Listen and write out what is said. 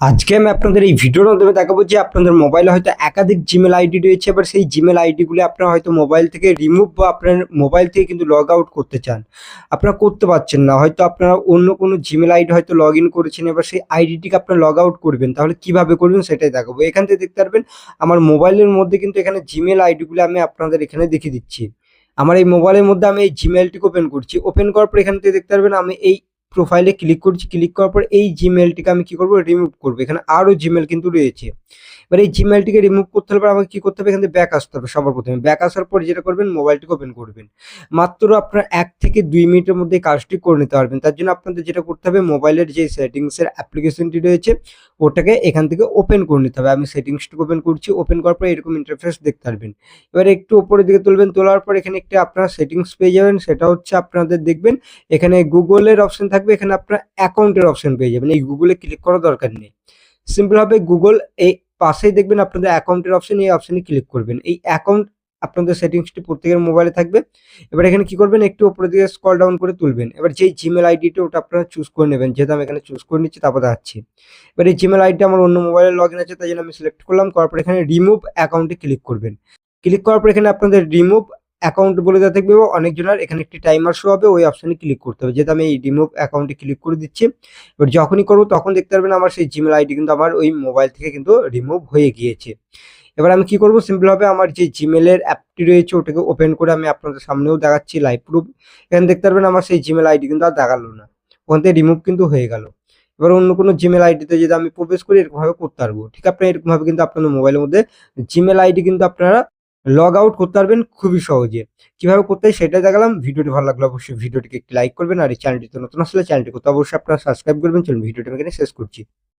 আজকে আমি আপনাদের এই ভিডিওর মাধ্যমে দেখাবো যে আপনাদের মোবাইলে হয়তো একাধিক জিমেল আইডি রয়েছে, এবার সেই জিমেল আইডিগুলো আপনারা হয়তো মোবাইল থেকে রিমুভ বা আপনার মোবাইল থেকে কিন্তু লগ আউট করতে চান। আপনারা করতে পারছেন না, হয়তো আপনারা অন্য কোনো জিমেল আইডি হয়তো লগ ইন করেছেন, এবার সেই আইডিটিকে আপনারা লগ আউট করবেন। তাহলে কীভাবে করবেন সেটাই দেখাবো। এখান থেকে দেখতে পারবেন, আমার মোবাইলের মধ্যে কিন্তু এখানে জিমেল আইডিগুলো আমি আপনাদের এখানে দেখিয়ে দিচ্ছি। আমার এই মোবাইলের মধ্যে আমি এই জিমেলটিকে ওপেন করছি। ওপেন করার পর এখান থেকে দেখতে পারবেন, আমি এই প্রোফাইলে ক্লিক করছি ক্লিক করার পর এই জিমেলটিকে আমি কি করব? রিমুভ করব। এখানে আরও জিমেল কিন্তু রয়েছে। এবার এই জিমেলটিকে রিমুভ করতে হলে আমাকে কি করতে হবে? এখান ব্যাক আসতে হবে সবার প্রথমে। ব্যাক আসার পর যেটা করবেন মোবাইলটিকে ওপেন করবেন। মাত্র আপনার এক থেকে দুই মিনিটের মধ্যে কাজটি করে নিতে পারবেন। তার জন্য আপনাদের যেটা করতে হবে মোবাইলের যে সেটিংসের অ্যাপ্লিকেশনটি রয়েছে, ওটাকে এখান থেকে ওপেন করে নিতে হবে। আমি সেটিংসটিকে ওপেন করছি। ওপেন করার পর এরকম ইন্টারফেস দেখতে পারবেন। এবার একটু উপরের দিকে তুলবেন, তোলার পর এখানে একটা আপনারা সেটিংস পেয়ে যাবেন। সেটা হচ্ছে আপনাদের দেখবেন, এখানে গুগলের অপশন থাকবে, এখানে আপনার অ্যাকাউন্টের অপশন পেয়ে যাবেন। এই গুগলে ক্লিক করার দরকার নেই। সিম্পলভাবে গুগল এই পাশেই দেখবেন আপনাদের অ্যাকাউন্টের অপশন এই অপশনে ক্লিক করবেন। এই অ্যাকাউন্ট আপনাদের সেটিংসটি প্রত্যেকের মোবাইলে থাকবে। এবার এখানে কি করবেন? একটু উপরের দিকে স্ক্রল ডাউন করে তুলবেন। এবার যেই জিমেল আইডিটা ওটা আপনারা চুজ করে নেবেন। যেহেতু আমি এখানে চুজ করে নিচ্ছি, তারপর দেখাচ্ছি। এবার এই জিমেল আইডিটা আমার অন্য মোবাইলে লগ ইন আছে, তাই জন্য আমি সিলেক্ট করলাম। করার পর এখানে রিমুভ অ্যাকাউন্টে ক্লিক করবেন। ক্লিক করার পর এখানে আপনাদের রিমুভ অ্যাকাউন্ট বলে দেওয়া থাকবে এবং অনেকজনের এখানে একটি টাইমার শো হবে, ওই অপশানে ক্লিক করতে হবে। যেহেতু আমি এই রিমুভ অ্যাকাউন্টে ক্লিক করে দিচ্ছি, এবার যখনই করব তখন দেখতে পারবেন আমার সেই জিমেল আইডি কিন্তু আমার ওই মোবাইল থেকে কিন্তু রিমুভ হয়ে গিয়েছে। এবার আমি কি করব? সিম্পলভাবে আমার যে জিমেলের অ্যাপটি রয়েছে, ওটাকে ওপেন করে আমি আপনাদের সামনেও দেখাচ্ছি লাইভ প্রুফ এখানে দেখতে পারবেন আমার সেই জিমেল আইডি কিন্তু আর দেখাল না। ওখান থেকে রিমুভ কিন্তু হয়ে গেল। এবার অন্য কোনো জিমেল আইডিতে যদি আমি প্রবেশ করি, এরকমভাবে করতে পারব। ঠিক আপনার এরকমভাবে কিন্তু আপনাদের মোবাইলের মধ্যে জিমেল আইডি কিন্তু আপনারা লগ আউট করতে পারবেন খুবই সহজে। কীভাবে করতে সেটাই দেখালাম, ভিডিওটি ভালো লাগলে অবশ্যই ভিডিওটিকে একটি লাইক করবেন, আর এই চ্যানেলটিতে নতুন আসলে চ্যানেলটি করতে অবশ্যই আপনারা সাবস্ক্রাইব করবেন। চলুন, ভিডিওটি আমি এখানে শেষ করছি।